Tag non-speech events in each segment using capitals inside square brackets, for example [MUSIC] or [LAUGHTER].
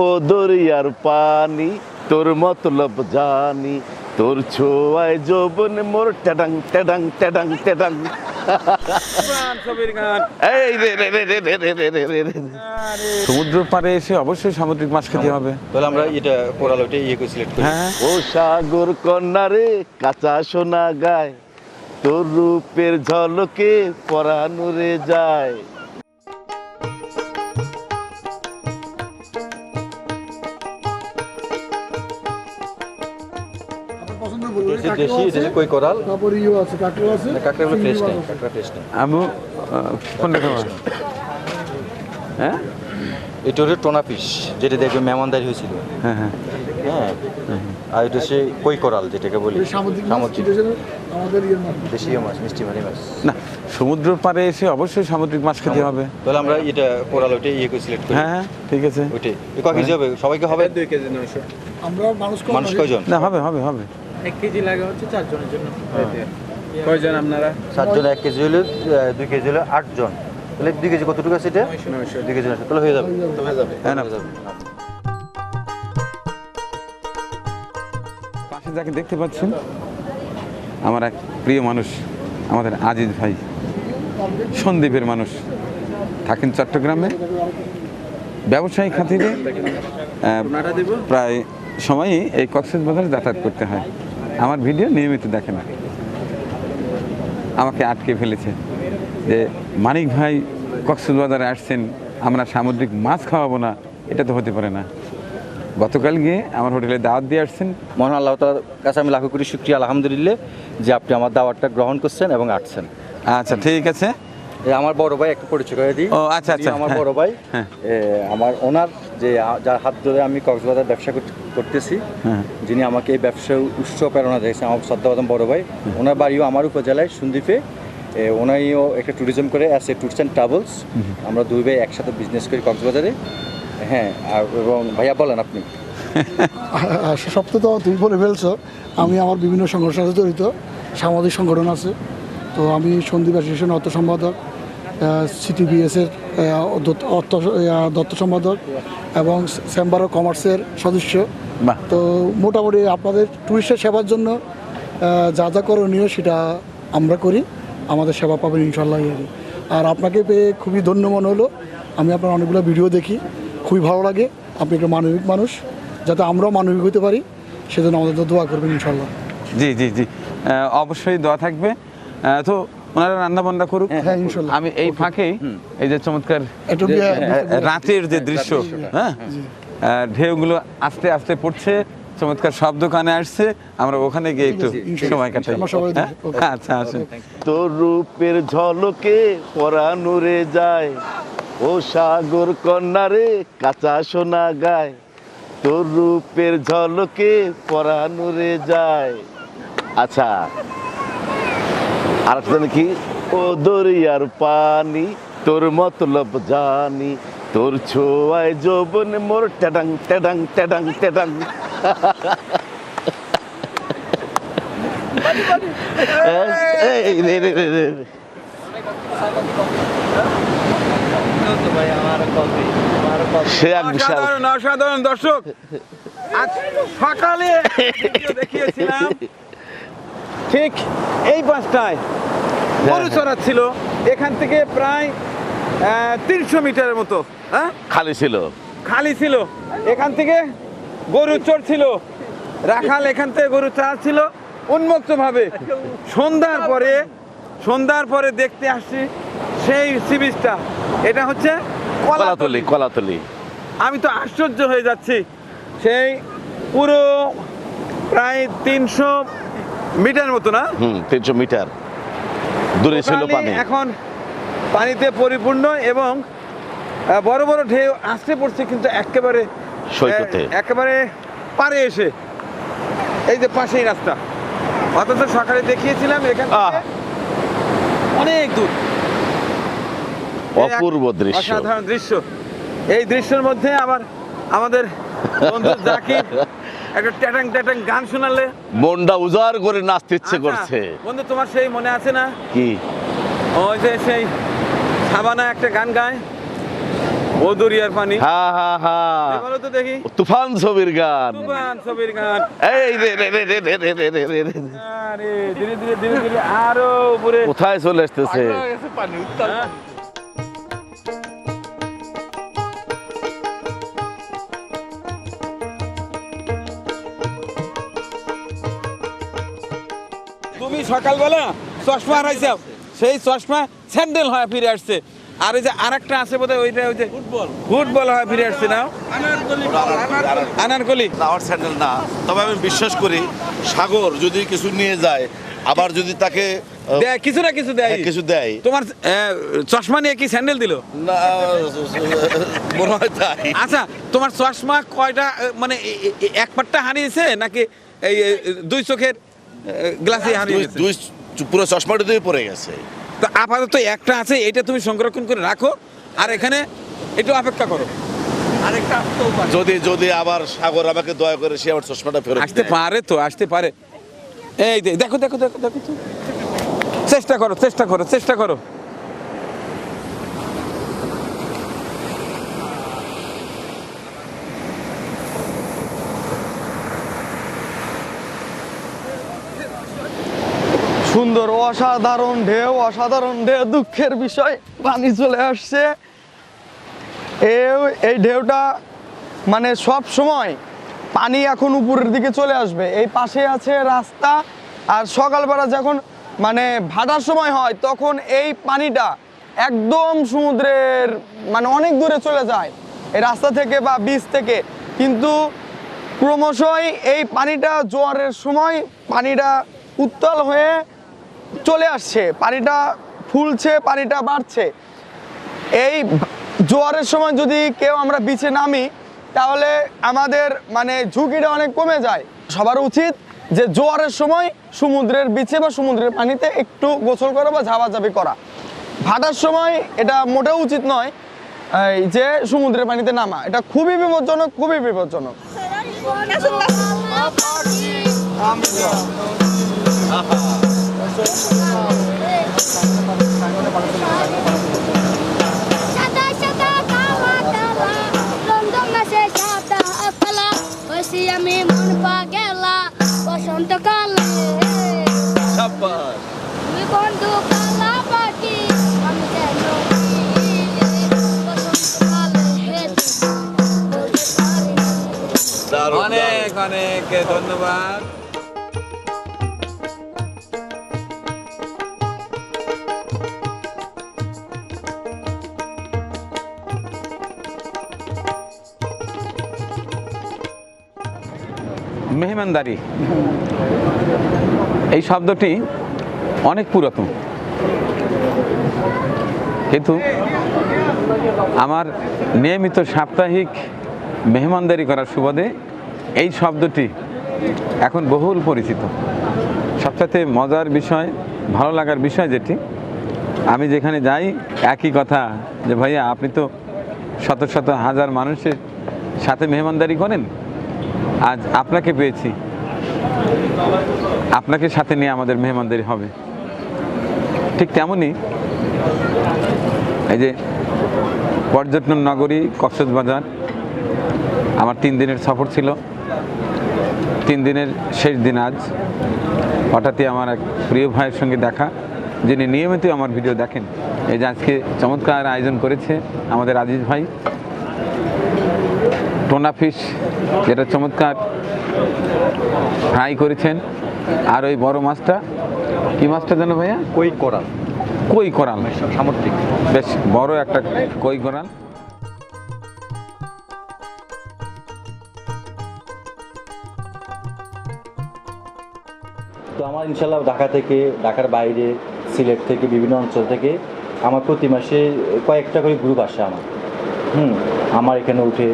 ও দরিয়ার পানি তোর মতলব জানি তোর ছোঁয়ায় যৌবন মোর টেডাং টেডাং টেডাং টেডাং সমুদ্র পারে এসে অবশ্যই সামুদ্রিক মাছ খেতে হবে। তাহলে আমরা এটা ওরাল ওইটা ইয়ে করে হ্যাঁ। ও সাগর কন্যারে কাঁচা সোনা গায় তোর রূপের ঝলকে পরানো রে যায়। এটা দেশি এটা কই কোরাল? তারপরে ইয়ে আছে। কাঁকড়া আছে কাঁকড়াগুলো চিংড়ি ফ্রেশ নেই। আছে। ফ্রেশ নেই আমু আহ, হ্যাঁ? এটা হচ্ছে টোনা ফিশ যেটা দেখবে মেহমানদারি হয়েছিল। হ্যাঁ হ্যাঁ। হ্যাঁ। আর এটা কই কোরাল যেটাকে বলি। সামুদ্রিক আমাদের দেশীয় মাছ। মিষ্টি ভারী মাছ। না সমুদ্র পাড়ে এসে অবশ্যই সামুদ্রিক মাছ খেতে হবে। তাহলে আমরা এটা কোরাল ওইটা ইয়ে করে সিলেক্ট করি। হ্যাঁ হ্যাঁ ঠিক আছে। ক কেজি হবে? সবাইকে হবে? দুই কেজি আমরা মানুষ মানুষ কয়জন? না হবে হবে হবে। এক কেজি লাগে হচ্ছে চারজনের জন্য। কয়জন আপনারা? সাতজন এক কেজি হলে দুই কেজি হলে আটজন। তাহলে দুই কেজি কতটুকু আছে এটা? দুই কেজি তাহলে হয়ে যাবে। হয়ে যাবে। হ্যাঁ, হয়ে যাবে। পাশে যাকে দেখতে পাচ্ছেন আমার এক প্রিয় মানুষ আমাদের আজিজ ভাই সন্দীপের মানুষ। থাকেন চট্টগ্রামে। ব্যবসায়িক খাতিরে প্রায় সময়ই এই কক্সেস বাজারে যাতায়াত করতে হয়। আমার ভিডিও নিয়মিত দেখে না আমাকে আটকে ফেলেছে যে মানিক ভাই কক্সবাজারে আসছেন আমরা সামুদ্রিক মাছ খাওয়াবো না এটা তো হতে পারে না। গতকাল গিয়ে আমার হোটেলে দাওয়াত দিয়ে আসছেন। মহান আল্লাহ তালার কাছে আমি লাখো কোটি শুক্রিয়া আলহামদুলিল্লাহ যে আপনি আমার দাওয়াতটা গ্রহণ করছেন এবং আসছেন। আচ্ছা ঠিক আছে। আমার বড় ভাই একটু পরিচয় করে দিই। ও, আচ্ছা, আচ্ছা, আমার। বড় ভাই। হ্যাঁ। আমার ওনার যে যার হাত ধরে আমি কক্সবাজার ব্যবসা করতেছি হ্যাঁ। যিনি আমাকে এই ব্যবসায় উৎস প্রেরণা দিয়েছেন আমার শ্রদ্ধাবাদম বড় ভাই। ওনার বাড়িও আমার উপজেলায় সন্দ্বীপে এ, ওনাইও একটা ট্যুরিজম করে আছে ট্যুরস অ্যান্ড ট্রাভেলস আমরা দুই ভাই একসাথে বিজনেস করি কক্সবাজারে। হ্যাঁ আর এবং ভাইয়া বলেন আপনি। তো তো তুমি বলে ফেলছো। আমি আমার বিভিন্ন সংগঠনের সাথে জড়িত। সামাজিক সংগঠন আছে। তো আমি সন্দীপ অ্যাসোসিয়েশন অর্থ সম্পাদক। সিটিবিএসের অর্থ দত্ত সম্পাদক এবং চেম্বার অফ কমার্সের সদস্য। তো মোটামুটি আপনাদের টুরিস্টের সেবার জন্য যা যা করণীয় সেটা আমরা করি আমাদের সেবা পাবেন ইনশাল্লাহ আর আপনাকে পেয়ে খুবই ধন্য মনে হলো আমি আপনার অনেকগুলো ভিডিও দেখি খুবই ভালো লাগে আপনি একটা মানবিক মানুষ যাতে আমরাও মানবিক হতে পারি সেজন্য আমাদের দোয়া করবেন ইনশাল্লাহ জি জি জি। অবশ্যই দোয়া থাকবে। তো ওনারা রান্না বান্না করুক। হ্যাঁ, আমি এই ফাঁকেই এই যে চমৎকার রাতের যে দৃশ্য হ্যাঁ ঢেউগুলো আস্তে আস্তে পড়ছে চমৎকার শব্দ কানে আসছে আমরা ওখানে গিয়ে একটু সময় কাটাই। হ্যাঁ? আচ্ছা আসেন। তোর রূপের ঝলকে পরানুরে যায় ও সাগর কন্যা রে কাঁচা সোনা গায়। তোর রূপের ঝলকে পরানুরে যায়। আচ্ছা আর একটা জানি কি? ও দরিয়ার পানি তোর মতলব জানি তোর ছোঁয়ায় যৌবন মোর টেডাং টেডাং টেডাং টেডাং এই রে রে রে রে রে। সে এক বিশাল অসাধারণ অসাধারণ দর্শক। আজ সকালে দেখিয়েছিলাম। ঠিক এই পাঁচটায় গরু চড়াচ্ছিল। এখান থেকে প্রায় তিনশো মিটারের মতো হ্যাঁ? খালি ছিল। খালি ছিল। এখান থেকে গরু চড়ছিল। রাখাল এখান থেকে গরু চড়াচ্ছিল উন্মুক্ত ভাবে সন্ধ্যার পরে সন্ধ্যার পরে দেখতে আসছি সেই সি বিচটা। এটা হচ্ছে কলাতলি। কলাতলি। আমি তো আশ্চর্য হয়ে যাচ্ছি। সেই পুরো প্রায় তিনশো মিটার মতো না? হুম তিনশো মিটার। দূরে ছিল পানি। এখন পানিতে পরিপূর্ণ এবং বড় বড় ঢেউ আসতে পড়ছে কিন্তু একেবারে সৈকতে। একেবারে পারে এসে। এই যে পাশেই রাস্তা। অথচ সকালে দেখিয়েছিলাম এখান অনেক দূর। অপূর্ব দৃশ্য। অসাধারণ দৃশ্য। এই দৃশ্যের মধ্যে আবার আমাদের বন্ধু জাকির একটা ট্যাটাং ট্যাটাং গান শোনালে। মনটা উজাড় করে নাচতে ইচ্ছে আচ্ছা, করছে। বন্ধু তোমার সেই মনে আছে না? কি? ওই যে সেই সাবানা একটা গান গায় ও দরিয়ার পানি। হা হা হা। বলো তো দেখি? তুফান ছবির গান। তুফান ছবির গান। এই রে রে রে রে রে রে রে রে রে। রে। আরে ধীরে ধীরে ধীরে ধীরে আরও উপরে। কোথায় চলে আসতেছে? সকালবেলা চশমা হারাইছাও সেই চশমা স্যান্ডেল হয় ফিরে আসছে। আর এই যে আরেকটা আছে বোধহয় ওইটা ওই যে ফুটবল। ফুটবল হয় ফিরে আসছে না? আনারকলি না, আমার স্যান্ডেল না। তবে আমি বিশ্বাস করি সাগর যদি কিছু নিয়ে যায় আবার যদি তাকে দেয় কিছু না কিছু দেয়। হ্যাঁ, কিছু দেয়। তোমার চশমা নিয়ে কি স্যান্ডেল দিল? না মনে হয় তাই। আচ্ছা তোমার চশমা কয়টা মানে এক পাট্টা হারিয়েছে নাকি এই দুই চোখের? গ্লাসে দুই হারিয়েছে দুই পুরো চশমাটা দিয়ে পড়ে গেছে। তো আপাতত একটা আছে এটা তুমি সংরক্ষণ করে রাখো আর এখানে একটু অপেক্ষা করো। আরেকটা যদি যদি আবার সাগর আমাকে দয়া করে সে আমার চশমাটা ফেরত আসতে পারে তো আসতে পারে। এই দেখো দেখো দেখো দেখো তো। চেষ্টা করো চেষ্টা করো চেষ্টা করো। সুন্দর, অসাধারণ ঢেউ অসাধারণ ঢেউ, দুঃখের বিষয়, পানি চলে আসছে। এই ঢেউটা মানে সব সময় পানি এখন উপরের দিকে চলে আসবে। এই পাশে আছে রাস্তা, আর সকালবেলা যখন মানে ভাটার সময় হয়, তখন এই পানিটা একদম সমুদ্রের মানে অনেক দূরে চলে যায়, এই রাস্তা থেকে বা বীজ থেকে। কিন্তু ক্রমশই এই পানিটা জোয়ারের সময় পানিটা উত্তাল হয়ে চলে আসছে পানিটা ফুলছে পানিটা বাড়ছে। এই জোয়ারের সময় যদি কেউ আমরা বিছে নামি তাহলে আমাদের মানে ঝুঁকিটা অনেক কমে যায়। সবার উচিত যে জোয়ারের সময় সমুদ্রের বিছে বা সমুদ্রের পানিতে একটু গোসল করা বা ঝাবাঝাবি করা। ভাটার সময় এটা মোটেও উচিত নয় এই যে সমুদ্রের পানিতে নামা। এটা খুবই বিপজ্জনক খুবই বিপজ্জনক। আমি মন বসন্তকালে অনেক অনেক ধন্যবাদ। মেহমানদারি। এই শব্দটি অনেক পুরাতন। কিন্তু আমার নিয়মিত সাপ্তাহিক মেহমানদারি করার সুবাদে এই শব্দটি এখন বহুল পরিচিত। সবসাথে মজার বিষয়, ভালো লাগার বিষয় যেটি, আমি যেখানে যাই একই কথা যে ভাইয়া আপনি তো শত শত হাজার মানুষের সাথে মেহমানদারি করেন। আজ আপনাকে পেয়েছি। আপনাকে সাথে নিয়ে আমাদের মেহমানদারি হবে। ঠিক তেমনই এই যে পর্যটন নগরী, কক্সবাজার, আমার তিন দিনের সফর ছিল। তিন দিনের শেষ দিন আজ। হঠাৎই আমার এক প্রিয় ভাইয়ের সঙ্গে দেখা, যিনি নিয়মিত আমার ভিডিও দেখেন। এই যে আজকে চমৎকার আয়োজন করেছে আমাদের আজিজ ভাই। টোনা ফিশ যেটা চমৎকার ফ্রাই করেছেন। আর ওই বড় মাছটা কি মাছটা জানো ভাইয়া? কই করাল। কই করাল। সামুদ্রিক। বেশ বড় একটা কই করাল। তো আমার ইনশাল্লাহ ঢাকা থেকে ঢাকার বাইরে সিলেট থেকে বিভিন্ন অঞ্চল থেকে আমার প্রতি মাসে কয়েকটা করে গ্রুপ আসে আমার। হুম আমার এখানে উঠে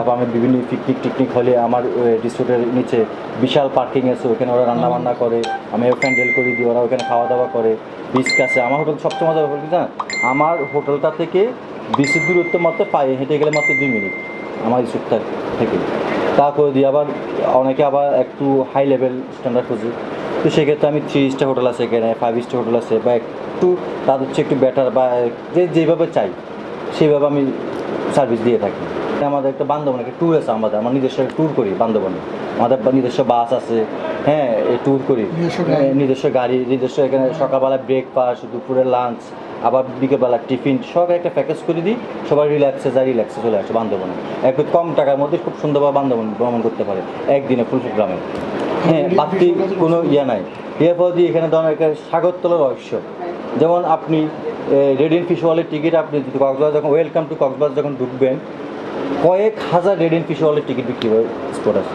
তারপর আমি বিভিন্ন পিকনিক টিকনিক হলে আমার রিসোর্টের নিচে বিশাল পার্কিং আছে ওখানে ওরা রান্না বান্না করে, আমি ওখানে ডেল করে দিই, ওরা ওখানে খাওয়া দাওয়া করে বিচ কাছে। আমার হোটেল সবচেয়ে মজার ব্যাপার কি জানেন আমার হোটেলটা থেকে বিচের দূরত্ব মাত্র পায়ে হেঁটে গেলে মাত্র দুই মিনিট, আমার রিসোর্টটা থেকে। তা করে দিই। আবার অনেকে আবার একটু হাই লেভেল স্ট্যান্ডার্ড খুঁজে। তো সেক্ষেত্রে আমি থ্রি স্টার হোটেল আছে এখানে ফাইভ স্টার হোটেল আছে, বা একটু তাদের হচ্ছে একটু বেটার বা যে যেভাবে চাই সেইভাবে আমি সার্ভিস দিয়ে থাকি। আমাদের একটা বান্ধবনে একটা ট্যুর আছে আমাদের। আমার নিজস্ব ট্যুর করি বান্ধবনে। আমাদের নিজস্ব বাস আছে হ্যাঁ এই ট্যুর করি। নিজস্ব গাড়ি। হ্যাঁ, নিজস্ব এখানে সকালবেলা ব্রেকফাস্ট দুপুরে লাঞ্চ আবার বিকেলবেলা টিফিন সব একটা প্যাকেজ করে দিই। সবাই রিল্যাক্সে যায় রিল্যাক্সে চলে আসে বান্ধবনে। একটু কম টাকার মধ্যে খুব সুন্দরভাবে বান্ধবন ভ্রমণ করতে পারে একদিনে ফুল গ্রামে। হ্যাঁ বাড়তি কোনো ইয়ে নাই। এর পর দিয়ে এখানে ধরেন একটা সাগরতলার রহস্য। যেমন আপনি রেডিয়েন্ট ফিশ ওয়ালের টিকিট আপনি যদি কক্সবাজার যখন ওয়েলকাম টু কক্সবাজার যখন ঢুকবেন কয়েক হাজার রেডিয়েন্ট ফিশ ওয়ালের টিকিট বিক্রি হয় স্পট আছে।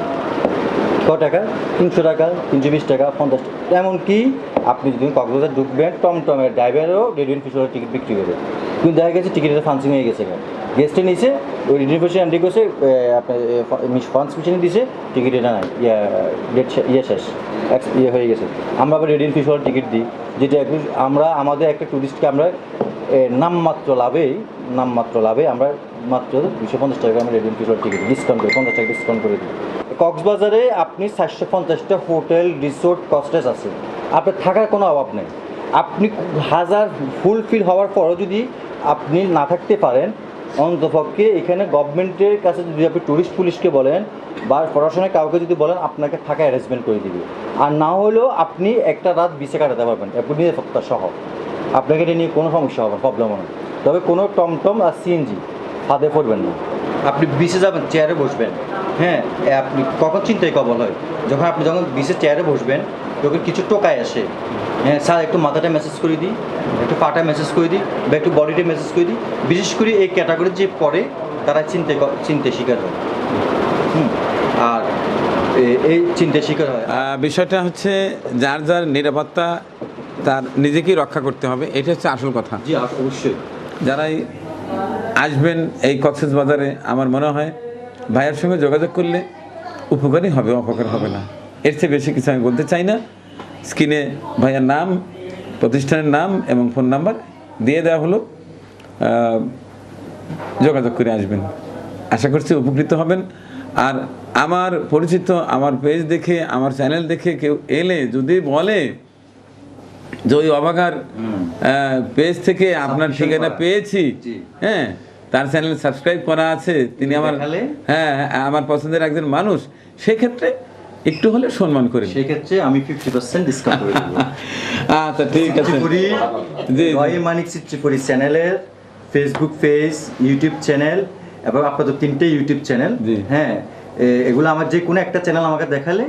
ক টাকা? তিনশো টাকা, তিনশো বিশ টাকা, পঞ্চাশ টাকা। এমনকি আপনি যদি কক্সবাজার ঢুকবেন, টমটমের ড্রাইভারও রেডিয়েন্ট ফিশ টিকিট বিক্রি করে। কিন্তু দেখা গেছে টিকিটের ফান্সিং হয়ে গেছে গেস্টে নিচে ওই রেডিয়েন্ট ফিশ এন্ট্রি করছে আপনার ফান্স মিশনে দিছে টিকিট এটা নাই ডেট ইয়ে শেষ ইয়ে হয়ে গেছে। আমরা আবার রেডিয়েন্ট ফিশ টিকিট দিই। যেটা আমরা, আমাদের একটা ট্যুরিস্টকে আমরা নামমাত্র লাভেই, নামমাত্র লাভে আমরা মাত্র দুশো পঞ্চাশ টাকা রেডিয়েন্ট ফিশ ওয়ালের টিকিট ডিসকাউন্ট করে, পঞ্চাশ টাকা ডিসকাউন্ট করে দিই। কক্সবাজারে আপনি চারশো পঞ্চাশটা হোটেল রিসোর্ট কস্টেজ আছে। আপনার থাকার কোনো অভাব নেই। আপনি হাজার ফুলফিল হওয়ার পরও যদি আপনি না থাকতে পারেন অন্তপক্ষে এখানে গভর্নমেন্টের কাছে যদি আপনি ট্যুরিস্ট পুলিশকে বলেন বা প্রশাসনের কাউকে যদি বলেন, আপনাকে থাকা অ্যারেঞ্জমেন্ট করে দিবে। আর না হলেও আপনি একটা রাত বিছে কাটাতে পারবেন, আপনি নিরাপত্তা সহ। আপনাকে এটা নিয়ে কোনো সমস্যা হবে প্রবলেম হবে তবে কোনো টমটম আর সিএনজি ফাঁদে পড়বেন না। আপনি বিশে যাবেন চেয়ারে বসবেন। হ্যাঁ আপনি কখন চিন্তায় কবল হয়? যখন আপনি যখন বিচে চেয়ারে বসবেন তখন কিছু টোকায় আসে। হ্যাঁ স্যার একটু মাথাটা মেসেজ করে দিই একটু পাটা মেসেজ করে দিই বা একটু বডিটা মেসেজ করে দিই। বিশেষ করে এই ক্যাটাগরি যে পড়ে তারা চিনতে চিনতে শিকার হয়। হুম আর এই চিন্তায় শিকার হয়। বিষয়টা হচ্ছে যার যার নিরাপত্তা তার নিজেকেই রক্ষা করতে হবে এটা হচ্ছে আসল কথা। জি অবশ্যই। যারাই আসবেন এই কক্সেস বাজারে আমার মনে হয় ভাইয়ের সঙ্গে যোগাযোগ করলে উপকারই হবে অপকার হবে না। এর চেয়ে বেশি কিছু আমি বলতে চাই না। স্ক্রিনে ভাইয়ের নাম প্রতিষ্ঠানের নাম এবং ফোন নাম্বার দিয়ে দেওয়া হলো। যোগাযোগ করে আসবেন। আশা করছি উপকৃত হবেন। আর আমার পরিচিত আমার পেজ দেখে আমার চ্যানেল দেখে কেউ এলে যদি বলে যে ওই অবাগার পেজ থেকে আপনার ঠিকানা পেয়েছি। হ্যাঁ তার চ্যানেল সাবস্ক্রাইব করা আছে। তিনি আমার দেখালে? হ্যাঁ আমার পছন্দের একজন মানুষ। সেক্ষেত্রে একটু হলে সম্মান করি সেক্ষেত্রে আমি ফিফটি পার্সেন্ট ডিসকাউন্ট করে দেবো। [LAUGHS] আচ্ছা ঠিক আছে। জি, জি। রয় মানিক চিত্রিপুরি চ্যানেলের ফেসবুক পেজ ইউটিউব চ্যানেল এবং আপাতত তিনটে ইউটিউব চ্যানেল হ্যাঁ এগুলো আমার যে কোনো একটা চ্যানেল আমাকে দেখালে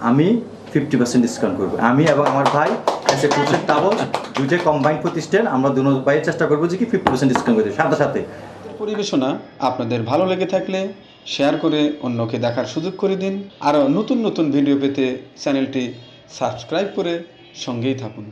আমি ফিফটি পার্সেন্ট ডিসকাউন্ট করব। আমি এবং আমার ভাই এসে প্রচুর টাবল দুইটা কম্বাইন প্রতিষ্ঠান আমরা দুনো ভাই চেষ্টা করব যে কি ফিফটি পার্সেন্ট ডিসকাউন্ট করে সাথে সাথে। পরিবেশনা, আপনাদের ভালো লেগে থাকলে শেয়ার করে অন্যকে দেখার সুযোগ করে দিন। আরও নতুন নতুন ভিডিও পেতে চ্যানেলটি সাবস্ক্রাইব করে সঙ্গেই থাকুন।